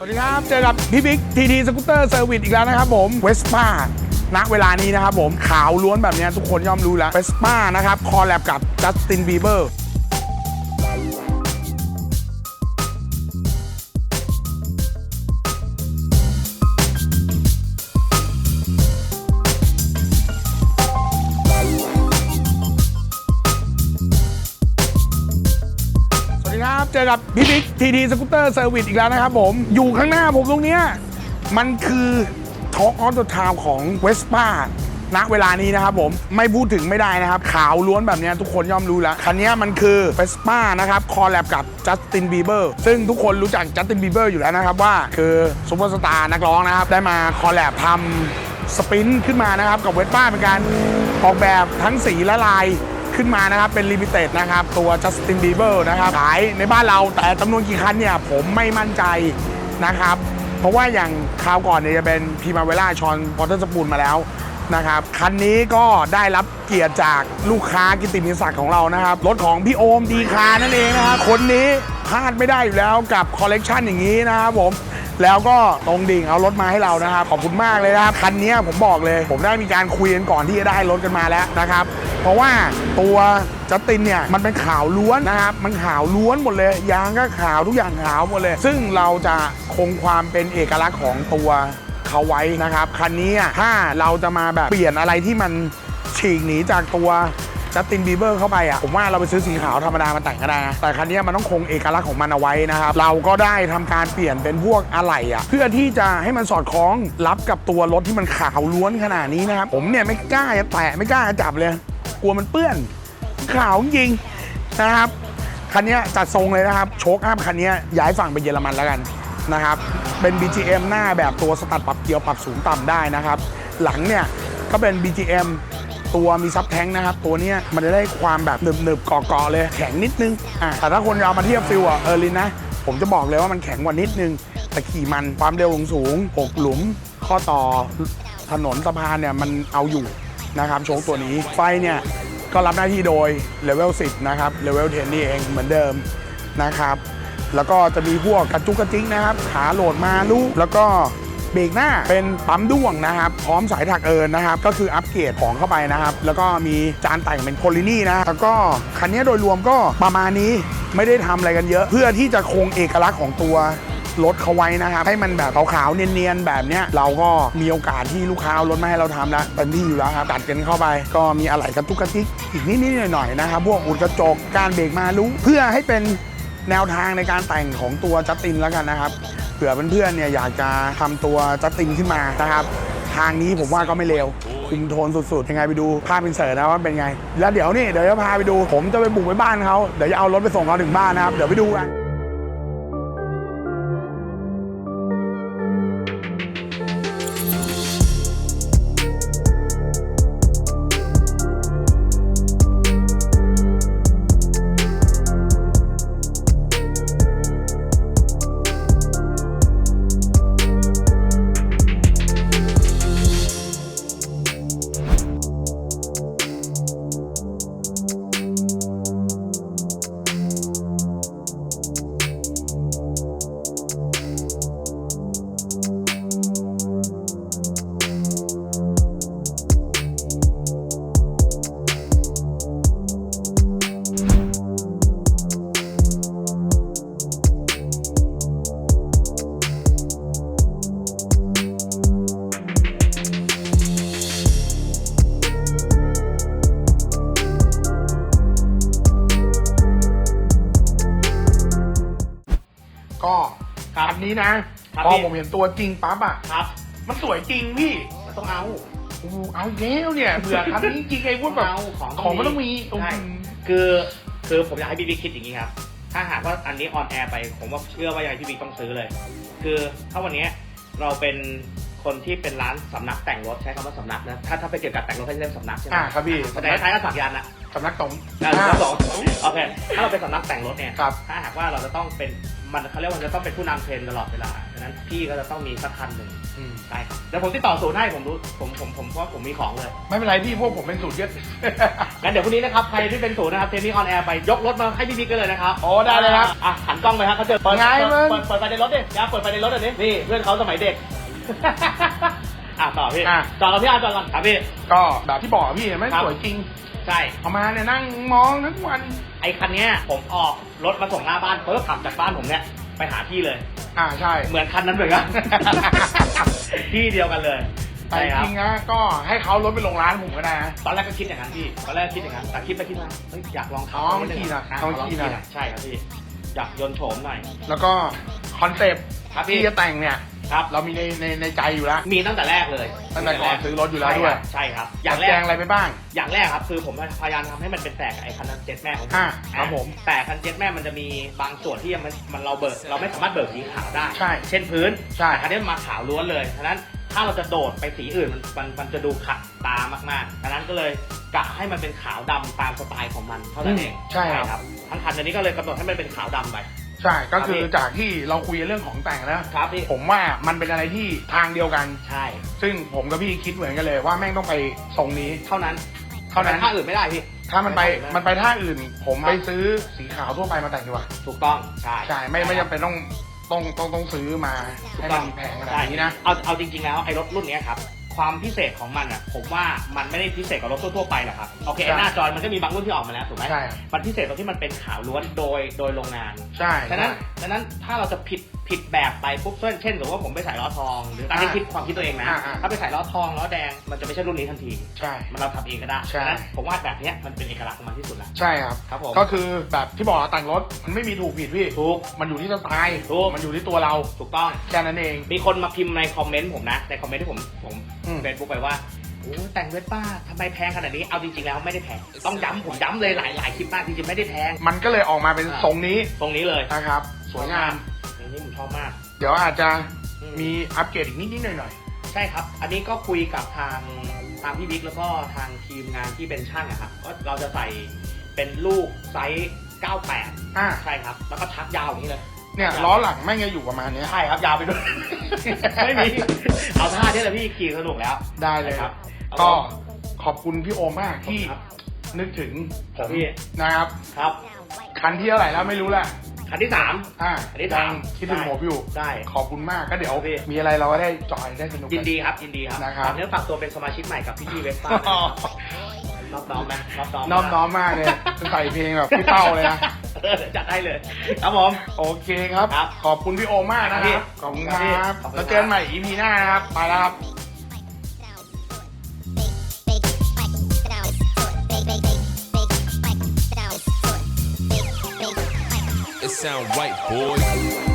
สวัสดีครับ เจอกับพี่บิ๊กทีทีสกูตเตอร์เซอร์วิสอีกแล้วนะครับผมเวสป้าณเวลานี้นะครับผมขาวล้วนแบบนี้ทุกคนย่อมรู้แล้วเวสป้านะครับ คอลแลบกับจัสตินบีเบอร์ เจอกับพี่บิ๊กทีทีสกูตเตอร์เซอร์วิสอีกแล้วนะครับผม อยู่ข้างหน้าผมตรงเนี้ยมันคือท็อกออ t โ t ทาวของเวสป้าณเวลานี้นะครับผมไม่พูดถึงไม่ได้นะครับ ขาวล้วนแบบนี้ทุกคนย่อมรู้แล้ว คันนี้มันคือเวสป้านะครับ คอลแลบกับจัสตินบีเบอร์ซึ่งทุกคนรู้จักจัสตินบีเบอร์อยู่แล้วนะครับ ว่าคือซูเปอร์สตาร์นักร้องนะครับ ได้มาคอลแลบทำสปรินต์ขึ้นมานะครับ กับเวสป้าเป็นการออกแบบทั้งสีและลาย ขึ้นมานะครับ เป็นลิมิเต็ดนะครับ ตัวจัสตินบีเบอร์นะครับ ขายในบ้านเราแต่จำนวนกี่คันเนี่ย ผมไม่มั่นใจนะครับ เพราะว่าอย่างคราวก่อนเนี่ยจะเป็นพีมาเวล่าชอนพอเตอร์สปูนมาแล้วนะครับคันนี้ก็ได้รับเกียรติจากลูกค้ากิตติมิศักดิ์ของเรานะครับ รถของพี่โอมดีคานั่นเองนะครับคนนี้พลาดไม่ได้อยู่แล้วกับคอลเลกชันอย่างนี้นะครับผมแล้วก็ตรงดิ่งเอารถมาให้เรานะครับ ขอบคุณมากเลยนะครับ คันนี้ผมบอกเลย ผมได้มีการคุยกันก่อนที่จะได้รถกันมาแล้วนะครับ เพราะว่าตัวจัสตินเนี่ยมันเป็นขาวล้วนนะครับ มันขาวล้วนหมดเลย ยางก็ขาวทุกอย่างขาวหมดเลย ซึ่งเราจะคงความเป็นเอกลักษณ์ของตัวเขาไว้นะครับ คันนี้ถ้าเราจะมาแบบเปลี่ยนอะไรที่มันฉีกหนีจากตัวจัสตินบีเบอร์เข้าไปอะผมว่าเราไปซื้อสีขาวธรรมดามาแต่งก็ได้นะ แต่คันนี้มันต้องคงเอกลักษณ์ของมันเอาไว้นะครับ เราก็ได้ทำการเปลี่ยนเป็นพวกอะไหล่อะเพื่อที่จะให้มันสอดคล้องรับกับตัวรถที่มันขาวล้วนขนาดนี้นะครับ ผมเนี่ยไม่กล้าจะแตะไม่กล้าจะจับเลย กลัวมันเปื้อนขาวจริงนะครับคันนี้จัดทรงเลยนะครับ โชคอัพคันนี้ย้ายฝั่งไปเยอรมันแล้วกันนะครับ เป็น BGM หน้าแบบตัวสตัดปรับเกียวปรับสูงต่ำได้นะครับ หลังเนี่ยก็เป็น BGM ตัวมีซับแท้งนะครับ ตัวนี้มันจะได้ความแบบหนึบๆเกาะๆเลยแข็งนิดนึงอะแต่ถ้าคนเอามาเทียบฟิลอะเออลินนะ ผมจะบอกเลยว่ามันแข็งกว่านิดนึง แต่ขี่มันความเร็วสูงหกหลุม ข้อต่อถนนสะพานเนี่ยมันเอาอยู่ นะครับโชคตัวนี้ไฟเนี่ยก็รับหน้าที่โดยเลเวล10 นะครับเลเวล10 นี่เองเหมือนเดิมนะครับ แล้วก็จะมีพวกกระจุกกระจิกนะครับ ขาโหลดมาลูกแล้วก็เบรกหน้าเป็นปั๊มด้วงนะครับ พร้อมสายถักเอิญนะครับ ก็คืออัปเกรดของเข้าไปนะครับ แล้วก็มีจานแต่งเป็นโพลินี่นะแล้วก็คันนี้โดยรวมก็ประมาณนี้ไม่ได้ทำอะไรกันเยอะ เพื่อที่จะคงเอกลักษณ์ของตัว รถเขาไว้นะครับ ให้มันแบบขาวๆเนียนๆแบบเนี้ยเราก็มีโอกาสที่ลูกค้าเอารถมาให้เราทำแล้วเต็มที่อยู่แล้วครับตัดกันเข้าไป ก็มีอะไหล่กระตุกกระติกอีกนิดๆหน่อยๆนะครับพวกอุดกระจกการเบรกมาลุเพื่อให้เป็นแนวทางในการแต่งของตัวจัสตินแล้วกันนะครับเผื่อเพื่อนๆเนี่ยอยากจะทำตัวจัสตินขึ้นมานะครับ ทางนี้ผมว่าก็ไม่เลวคุมโทนสุดๆ ยังไงไปดูภาพเป็นเสิร์ตนะว่าเป็นไง แล้วเดี๋ยวนี่เดี๋ยวจะพาไปดู ผมจะไปบุกไปบ้านเขาเดี๋ยวจะเอารถไปส่งเขาถึงบ้านนะครับ เดี๋ยวไปดูกัน นนี้นะ ครับพอพี่ ผมเห็นตัวจริงปั๊บอะ ครับ มันสวยจริงพี่มันต้องเอาโอ้โหเอาอีกแล้วเนี่ยเบื่อคันนี้จริงไอ้พวกแบบเอาของของมันต้องมีใช่อืมคือคือผมอยากให้พี่บิ๊กคิดอย่างนี้ครับ ถ้าหากว่าอันนี้ออนแอร์ไป ผมว่าเชื่อว่ายังไงพี่บิ๊กต้องซื้อเลย คือถ้าวันนี้เราเป็นคนที่เป็นร้านสำนักแต่งรถใช้คำว่าสำนักนะ ถ้าถ้าไปเกี่ยวกับแต่งรถเขาจะเรียกสำนักใช่ไหมอ่าครับพี่แต่ท้ายก็สักยันต์อะสำนักตรงอ่าสำนักสองโอเค ถ้าเราเป็นสำนักแต่งรถเนี่ย ครับ ถ้าหากว่าเราจะต้องเป็น มันเขาเรียกว่าจะต้องเป็นผู้นำเทรนด์ตลอดเวลาฉะนั้นพี่ก็จะต้องมีสักคันหนึ่งอืมใช่ครับเดี๋ยวผมติดต่อศูนย์ให้ผมรู้ผมผมผมเพราะว่าผมมีของเลย ไม่เป็นไรพี่พวกผมเป็นสูตรเยอะงั้นเดี๋ยวพรุ่งนี้นะครับ ใครที่เป็นศูนย์นะครับเทนนี่ออนแอร์ไปยกรถมาให้พี่บิ๊กกันเลยนะครับโอ้ได้เลยครับอะหันกล้องไปครับเขาเจอเปิดไงมึง เปิดเปิดไฟในรถดิอย่าเปิดไฟในรถหน่อยดินี่เพื่อนเขาสมัยเด็ก อะต่อพี่อะ ต่อกับพี่อาร์ตต่อก่อนครับพี่ ก็แบบที่บอกอะพี่ไม่ครับ สวยจริง ใช่ เอามาเนี่ยนั่งมองทั้งวัน ไอ้คันเนี้ยผมออกรถมาส่งหน้าบ้านเพิ่ขับจากบ้านผมเนี่ยไปหาพี่เลย อ่าใช่ เหมือนคันนั้นเหมือนกัน ที่เดียวกันเลยแต่ใช่จครับ ริงๆนะก็ให้เขารถไปลงร้านผมก็ได้นะ ตอนแรกก็คิดอย่างนั้นพี่ ตอนแรกคิดอย่างนั้น แต่คิดไปคิดมาเฮ้ยอยากลองขับอ๋อสักดงขี่หน่อยะลองขี่หน่อย ใช่ครับพี่ อยากยนต์โฉมหน่อย แล้วก็คอนเซปต์ครับพี่ ที่จะแต่งเนี่ย ครับ เรามีในในในใจอยู่แล้วมีตั้งแต่แรกเลยตั้งแต่ก่อนซื้อรถอยู่แล้วด้วยใช่ครับออยาย่ากงแรแจกงอะไรไปบ้าง อย่างแรกครับคือผมพยายามทำให้มันเป็นแตกกับไอ้คันนั้นเจ็ตแม่ของผมอ่าครับผมแต่คันเจ็ตแม่มันจะมีบางส่วนที่ยังมันมันเราเบิกเราไม่สามารถเบิกสีขาวได้ ใช่ เช่นพื้นใช่แต่คันนี้มันมาขาวล้วนเลยฉะนั้นถ้าเราจะโดดไปสีอื่นมันมันมันจะดูขัดตามากๆฉะนั้นก็เลยกะให้มันเป็นขาวดำตามสไตล์ของมันเท่านั้นเองใช่ครับทั้งคันอันนี้ก็เลยกำหนดให้มันเป็นขาวดำไป ใช่ก็คือครับพี่ จากที่เราคุยเรื่องของแต่งแล้ว ครับพี่ผมว่ามันเป็นอะไรที่ทางเดียวกัน ใช่ ซึ่งผมกับพี่คิดเหมือนกันเลยว่าแม่งต้องไปทรงนี้ เท่านั้นเท่านั้น ถ้าอื่นไม่ได้พี่ถ้ามันไปไม่ได้มันไปท่าอื่น ผมครับไปซื้อสีขาวทั่วไปมาแต่งดีกว่าถูกต้องใช่ใช่ไม่ไม่จำเป็นต้องต้องต้องต้องซื้อมาให้มันแพงขนาดนี้นะใช่เอาเอาจริงๆแล้วไอ้รถรุ่นเนี้ยครับ ความพิเศษของมันอะผมว่ามันไม่ได้พิเศษกว่ารถทั่วๆไปหรอกครับโอเคใช่ หน้าจอยมันก็มีบางรุ่นที่ออกมาแล้วถูกไหมใช่ มันพิเศษตรงที่มันเป็นขาวล้วนโดยโดยโรงงานใช่ ฉะนั้นใช่ฉะนั้นถ้าเราจะผิด ผิดแบบไปปุ๊บเช่นเช่นสมมติว่าผมไปใส่ล้อทอง หรือตามที่อ่าคิดความคิดตัวเองนะ อ่าอ่า ถ้าไปใส่ล้อทองล้อแดงมันจะไม่ใช่รุ่นนี้ทันที ใช่ มันเราทำเองก็ได้ใช่ ฉะนั้นผมว่าแบบเนี้ยมันเป็นเอกลักษณ์ของมันที่สุดแล้วใช่ครับ ครับผมก็คือแบบที่บอกอะแต่งรถมันไม่มีถูกผิดพี่ ถูก มันอยู่ที่สไตล์ถูก มันอยู่ที่ตัวเราถูกต้อง แค่นั้นเอง มีคนมาพิมพ์ในคอมเมนต์ผมนะ ในคอมเมนต์ที่ผมผมอืม เฟซบุ๊กไปว่าโอ้แต่งเวสป้าทำไมแพงขนาดนี้เอาจริงๆแล้วไม่ได้แพงต้องย้ำผมย้ำเลยหลายหลายคลิปมากจริงๆไม่ได้แพง มันก็เลยออกมาเป็นทรงนี้ตรงนี้เลยนะครับ สวยงาม อันนี้ผมชอบมาก เดี๋ยวอาจจะอืมมีอัปเกรดอีกนิดนิดๆหน่อยหน่อยใช่ครับ อันนี้ก็คุยกับทางทางพี่บิ๊กแล้วก็ทางทีมงานที่เป็นช่างอะครับ ก็เราจะใส่เป็นลูกไซส์ 98ๆอะใช่ครับ แล้วก็ชักยาวอย่างนี้เลย เนี่ยล้อหลังแม่งจะอยู่ประมาณเนี้ย ใช่ครับยาวไปด้วย ไม่มี เอาท่านี้แหละพี่ขี่สนุกแล้วได้เลยครับ ก็ขอบคุณพี่โอมมากที่ครับนึกถึงผครับมพี่นะครับ ครับ คันที่เท่าไหร่แล้วไม่รู้แหละ คันที่สาม อ่าคันที่ยัสามงคิดถึงผมอยู่ได้ขอบคุณมากก็เดี๋ยว ครับพี่ มีอะไรเราก็ได้จอยได้สนุกกั ยินดีครับ ยินดีครับนะครับ ฝากเนื้อฝากตัวเป็นสมาชิกใหม่กับพี่จีเวสป้าอ๋อนอบน้อมนะนอบน้อมน้อมน้อมมากเลยใส่เพลงแบบพี่เป้าเลยนะ เออจัดได้เลย ครับผม โอเคครับ ครับขอบคุณพี่โอมมากนะคครัรับบขอบคุณคครับพี่รับขอบคุณแล้วเจอกันใหม่ EP หน้านะครับ ไปแล้วครับ Sound right, boys.